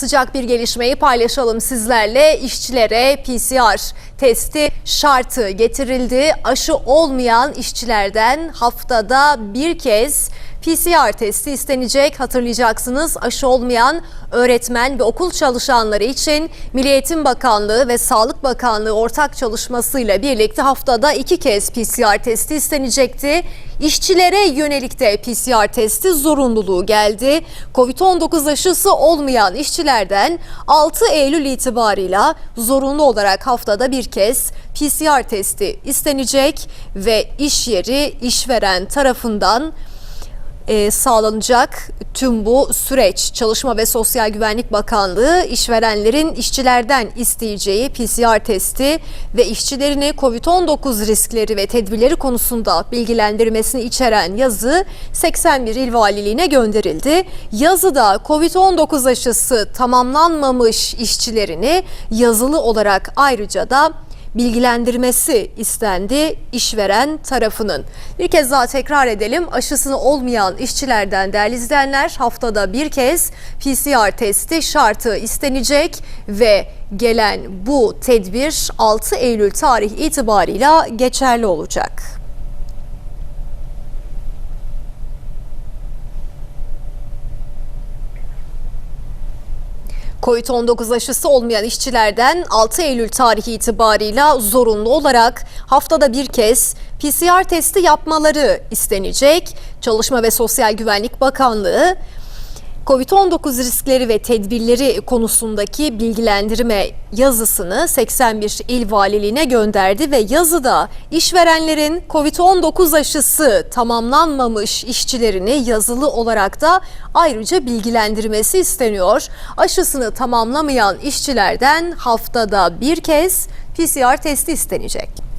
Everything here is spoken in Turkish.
sıcak bir gelişmeyi paylaşalım sizlerle. İşçilere PCR testi şartı getirildi. Aşı olmayan işçilerden haftada bir kez PCR testi istenecek. Hatırlayacaksınız aşı olmayan öğretmen ve okul çalışanları için Milli Eğitim Bakanlığı ve Sağlık Bakanlığı ortak çalışmasıyla birlikte haftada iki kez PCR testi istenecekti. İşçilere yönelik de PCR testi zorunluluğu geldi. Covid-19 aşısı olmayan işçilerden 6 Eylül itibarıyla zorunlu olarak haftada bir kez PCR testi istenecek ve iş yeri işveren tarafından e, sağlanacak tüm bu süreç. Çalışma ve Sosyal Güvenlik Bakanlığı işverenlerin işçilerden isteyeceği PCR testi ve işçilerini COVID-19 riskleri ve tedbirleri konusunda bilgilendirmesini içeren yazı 81 il valiliğine gönderildi. Yazıda COVID-19 aşısı tamamlanmamış işçilerini yazılı olarak ayrıca da bilgilendirmesi istendi işveren tarafının. Bir kez daha tekrar edelim. Aşısını olmayan işçilerden değerli izleyenler haftada bir kez PCR testi şartı istenecek ve gelen bu tedbir 6 Eylül tarih itibarıyla geçerli olacak. Covid-19 aşısı olmayan işçilerden 6 Eylül tarihi itibarıyla zorunlu olarak haftada bir kez PCR testi yapmaları istenecek. Çalışma ve Sosyal Güvenlik Bakanlığı Covid-19 riskleri ve tedbirleri konusundaki bilgilendirme yazısını 81 il valiliğine gönderdi ve yazıda işverenlerin Covid-19 aşısı tamamlanmamış işçilerini yazılı olarak da ayrıca bilgilendirmesi isteniyor. Aşısını tamamlamayan işçilerden haftada bir kez PCR testi istenecek.